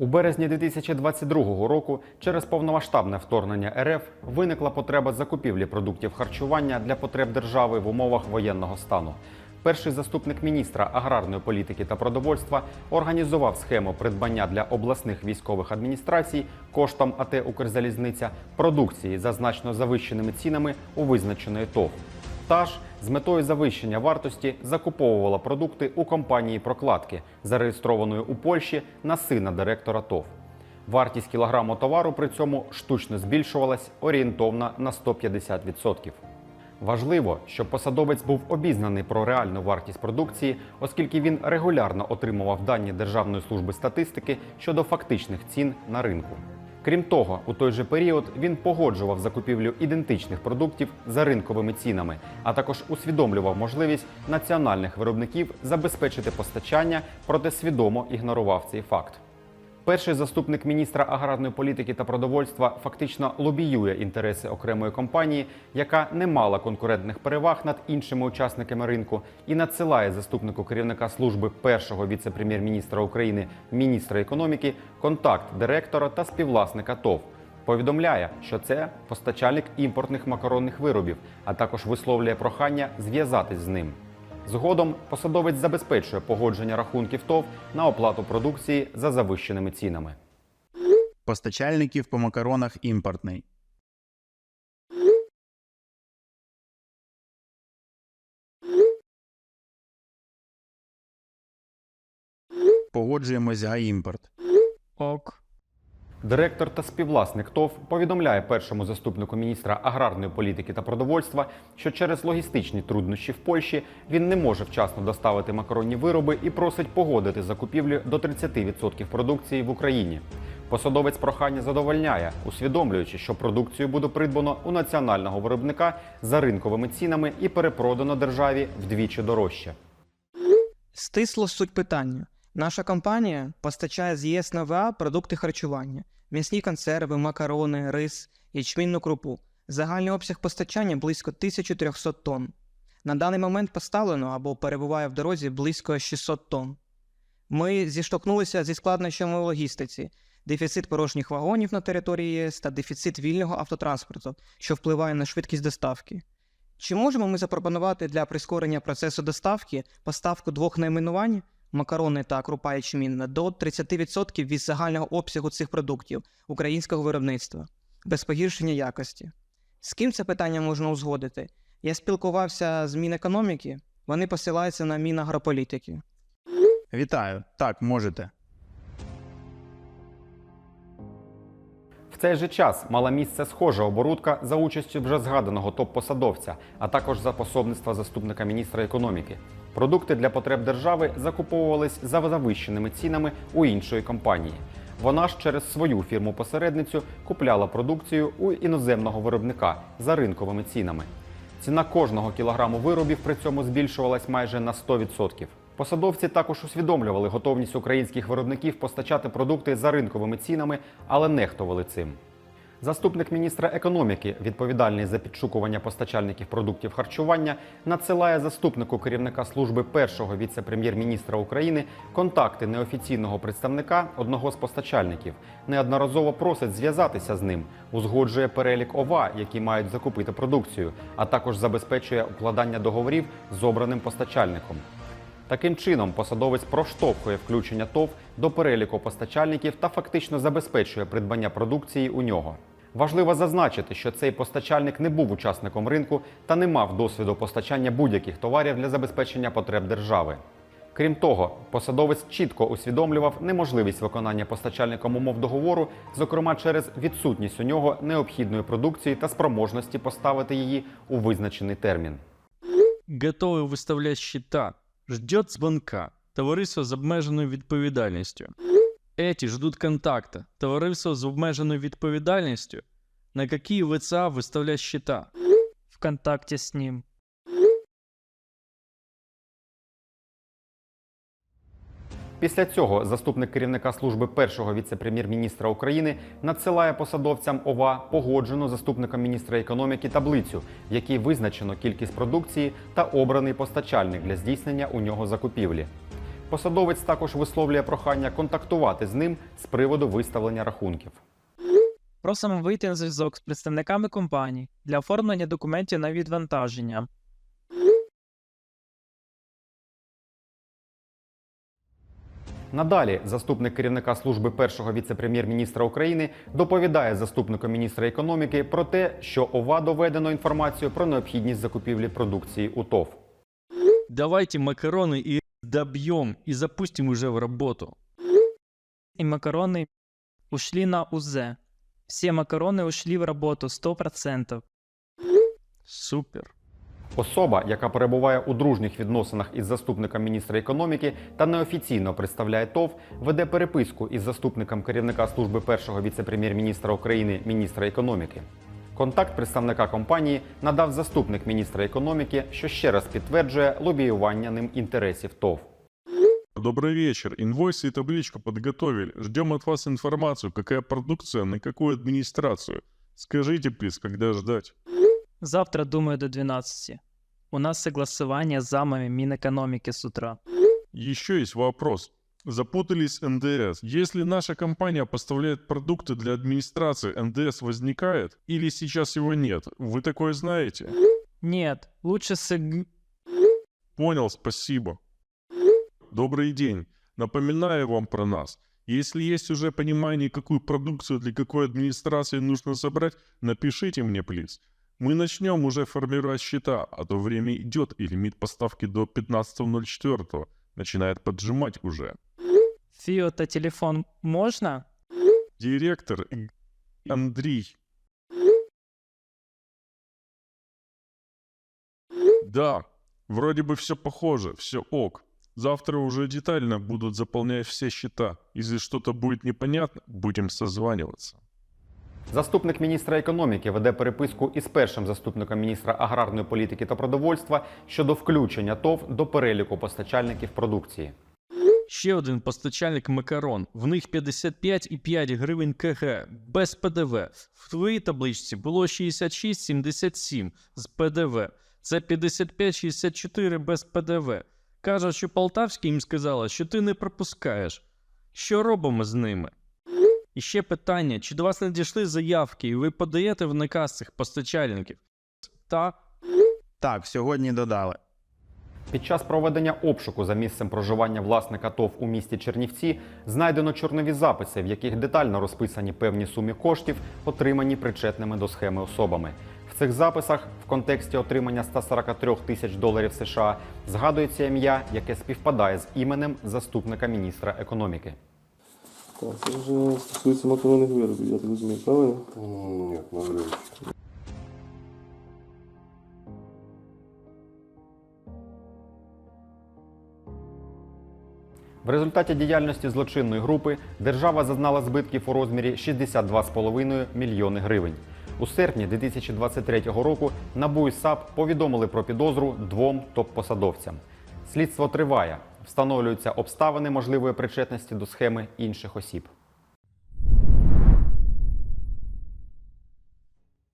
У березні 2022 року через повномасштабне вторгнення РФ виникла потреба закупівлі продуктів харчування для потреб держави в умовах воєнного стану. Перший заступник міністра аграрної політики та продовольства організував схему придбання для обласних військових адміністрацій коштом АТ Укрзалізниця продукції за значно завищеними цінами у визначеної ТОВ. Та ж з метою завищення вартості закуповувала продукти у компанії прокладки, зареєстрованої у Польщі на сина директора ТОВ. Вартість кілограму товару при цьому штучно збільшувалась орієнтовно на 150%. Важливо, щоб посадовець був обізнаний про реальну вартість продукції, оскільки він регулярно отримував дані Державної служби статистики щодо фактичних цін на ринку. Крім того, у той же період він погоджував закупівлю ідентичних продуктів за ринковими цінами, а також усвідомлював можливість національних виробників забезпечити постачання, проте свідомо ігнорував цей факт. Перший заступник міністра аграрної політики та продовольства фактично лобіює інтереси окремої компанії, яка не мала конкурентних переваг над іншими учасниками ринку, і надсилає заступнику керівника служби першого віце-прем'єр-міністра України, міністра економіки, контакт директора та співвласника ТОВ. Повідомляє, що це постачальник імпортних макаронних виробів, а також висловлює прохання зв'язатись з ним. Згодом посадовець забезпечує погодження рахунків ТОВ на оплату продукції за завищеними цінами. Постачальників по макаронах імпортний. Погоджуємось за імпорт. Ок. Директор та співвласник ТОВ повідомляє першому заступнику міністра аграрної політики та продовольства, що через логістичні труднощі в Польщі він не може вчасно доставити макаронні вироби і просить погодити закупівлю до 30% продукції в Україні. Посадовець прохання задовольняє, усвідомлюючи, що продукцію буде придбано у національного виробника за ринковими цінами і перепродано державі вдвічі дорожче. Стисло суть питання. Наша компанія постачає з ЄС на ВА продукти харчування, м'ясні консерви, макарони, рис, ячмінну крупу. Загальний обсяг постачання близько 1300 тонн. На даний момент поставлено або перебуває в дорозі близько 600 тонн. Ми зіштовхнулися зі складнощами у логістиці, дефіцит порожніх вагонів на території ЄС та дефіцит вільного автотранспорту, що впливає на швидкість доставки. Чи можемо ми запропонувати для прискорення процесу доставки поставку двох найменувань макарони та крупа ячмінна до 30% від загального обсягу цих продуктів українського виробництва без погіршення якості? З ким це питання можна узгодити? Я спілкувався з Мінекономіки, вони посилаються на Мінагрополітики. Вітаю. Так, можете. Цей же час мала місце схожа оборудка за участю вже згаданого топ-посадовця, а також за пособництва заступника міністра економіки. Продукти для потреб держави закуповувались за завищеними цінами у іншої компанії. Вона ж через свою фірму-посередницю купляла продукцію у іноземного виробника за ринковими цінами. Ціна кожного кілограму виробів при цьому збільшувалась майже на 100%. Посадовці також усвідомлювали готовність українських виробників постачати продукти за ринковими цінами, але нехтували цим. Заступник міністра економіки, відповідальний за підшукування постачальників продуктів харчування, надсилає заступнику керівника служби першого віце-прем'єр-міністра України контакти неофіційного представника одного з постачальників. Неодноразово просить зв'язатися з ним, узгоджує перелік ОВА, які мають закупити продукцію, а також забезпечує укладання договорів з обраним постачальником. Таким чином, посадовець проштовхує включення ТОВ до переліку постачальників та фактично забезпечує придбання продукції у нього. Важливо зазначити, що цей постачальник не був учасником ринку та не мав досвіду постачання будь-яких товарів для забезпечення потреб держави. Крім того, посадовець чітко усвідомлював неможливість виконання постачальником умов договору, зокрема через відсутність у нього необхідної продукції та спроможності поставити її у визначений термін. готовий виставляти счета, ждет звонка, товариство з обмеженою відповідальністю. Эти ждут контакта, товариство з обмеженою відповідальністю. На какие ВЦА выставлять счета? в контакте с ним. Після цього заступник керівника служби першого віце-прем'єр-міністра України надсилає посадовцям ОВА погоджену заступником міністра економіки таблицю, в якій визначено кількість продукції та обраний постачальник для здійснення у нього закупівлі. Посадовець також висловлює прохання контактувати з ним з приводу виставлення рахунків. Просимо вийти на зв'язок з представниками компанії для оформлення документів на відвантаження. Надалі заступник керівника служби першого віце-прем'єр-міністра України доповідає заступнику міністра економіки про те, що ОВА доведено інформацію про необхідність закупівлі продукції у ТОВ. Давайте макароны и добьем и запустим уже в работу. И макароны ушли на УЗ. Все макароны ушли в работу 100%. Супер. Особа, яка перебуває у дружніх відносинах із заступником міністра економіки та неофіційно представляє ТОВ, веде переписку із заступником керівника служби першого віце-прем'єр-міністра України міністра економіки. Контакт представника компанії надав заступник міністра економіки, що ще раз підтверджує лобіювання ним інтересів ТОВ. Добрый вечер. Инвойсы и табличку подготовили. Ждем от вас информацию, какая продукция, на какую администрацию. Скажите, плиз, когда ждать? Завтра, думаю, до 12. У нас согласование с замами Минэкономики с утра. Еще есть вопрос. Запутались НДС. Если наша компания поставляет продукты для администрации, НДС возникает? Или сейчас его нет? Вы такое знаете? Нет, лучше сыг... Понял, спасибо. Добрый день. Напоминаю вам про нас. Если есть уже понимание, какую продукцию для какой администрации нужно собрать, напишите мне, плиз. Мы начнем уже формировать счета, а то время идет, и лимит поставки до 15.04 начинает поджимать уже. Фиота телефон можно? Директор Андрей. Да, вроде бы все похоже, все ок. Завтра уже детально будут заполнять все счета. Если что-то будет непонятно, будем созваниваться. Заступник міністра економіки веде переписку із першим заступником міністра аграрної політики та продовольства щодо включення ТОВ до переліку постачальників продукції. Ще один постачальник макарон. В них 55,5 гривень КГ без ПДВ. В твоїй табличці було 66,77 з ПДВ. Це 55,64 без ПДВ. Каже, що Полтавський їм сказала, що ти не пропускаєш. Що робимо з ними? І ще питання: чи до вас надійшли заявки, і ви подаєте в наказ цих постачальників? Та Так, сьогодні додали. Під час проведення обшуку за місцем проживання власника ТОВ у місті Чернівці знайдено чорнові записи, в яких детально розписані певні суми коштів, отримані причетними до схеми особами. В цих записах в контексті отримання 143 тисяч доларів США згадується ім'я, яке співпадає з іменем заступника міністра економіки. Так, це вже стосується макаронних виробів, я так розумію, правильно? Нет, навряд чи. В результаті діяльності злочинної групи держава зазнала збитків у розмірі 62,5 мільйони гривень. У серпні 2023 року НАБУ і САП повідомили про підозру двом топ-посадовцям. Слідство триває. Встановлюються обставини можливої причетності до схеми інших осіб.